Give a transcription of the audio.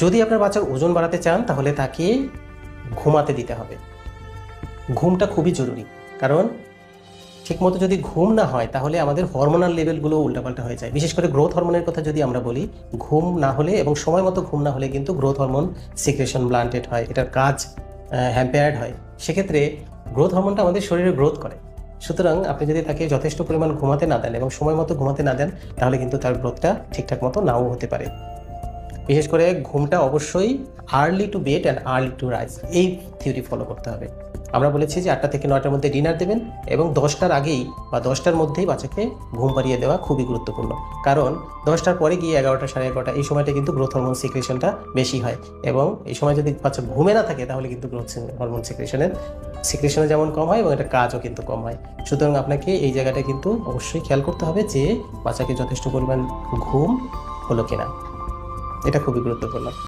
যদি আপনার বাচ্চার ওজন বাড়াতে চান, তাহলে তাকে ঘুমাতে দিতে হবে। ঘুমটা খুবই জরুরি। কারণ ঠিকমতো যদি ঘুম না হয়, তাহলে আমাদের হরমোনাল লেভেলগুলো উল্টাপাল্টা হয়ে যায়। বিশেষ করে গ্রোথ হরমোনের কথা যদি আমরা বলি, ঘুম না হলে এবং সময় মতো ঘুম না হলে কিন্তু গ্রোথ হরমোন সিক্রেশন ব্লান্টেড হয়, এটার কাজ হ্যাম্পেয়ার্ড হয়। সেক্ষেত্রে গ্রোথ হরমোনটা আমাদের শরীরে গ্রোথ করে। সুতরাং আপনি যদি তাকে যথেষ্ট পরিমাণ ঘুমাতে না দেন এবং সময় মতো ঘুমাতে না দেন, তাহলে কিন্তু তার গ্রোথটা ঠিকঠাক মতো নাও হতে পারে। বিশেষ করে ঘুমটা অবশ্যই early to bed and early to rise এই থিওরি ফলো করতে হবে। আমরা বলেছি যে আটটা থেকে নয়টার মধ্যে ডিনার দেবেন এবং দশটার আগেই বা দশটার মধ্যেই বাচ্চাকে ঘুম পাড়িয়ে দেওয়া খুবই গুরুত্বপূর্ণ। কারণ দশটার পরে গিয়ে এগারোটা সাড়ে এগারোটা, এই সময়টা কিন্তু গ্রোথ হরমোন সিক্রেশনটা বেশি হয় এবং এই সময় যদি বাচ্চা ঘুমে না থাকে তাহলে কিন্তু গ্রোথ হরমোন সিক্রেশনের সিক্রেশনে যেমন কম হয় এবং এটা কাজও কিন্তু কম হয়। সুতরাং আপনাকে এই জায়গাটা কিন্তু অবশ্যই খেয়াল করতে হবে যে বাচ্চাকে যথেষ্ট পরিমাণ ঘুম হলো কিনা। এটা খুবই গুরুত্বপূর্ণ।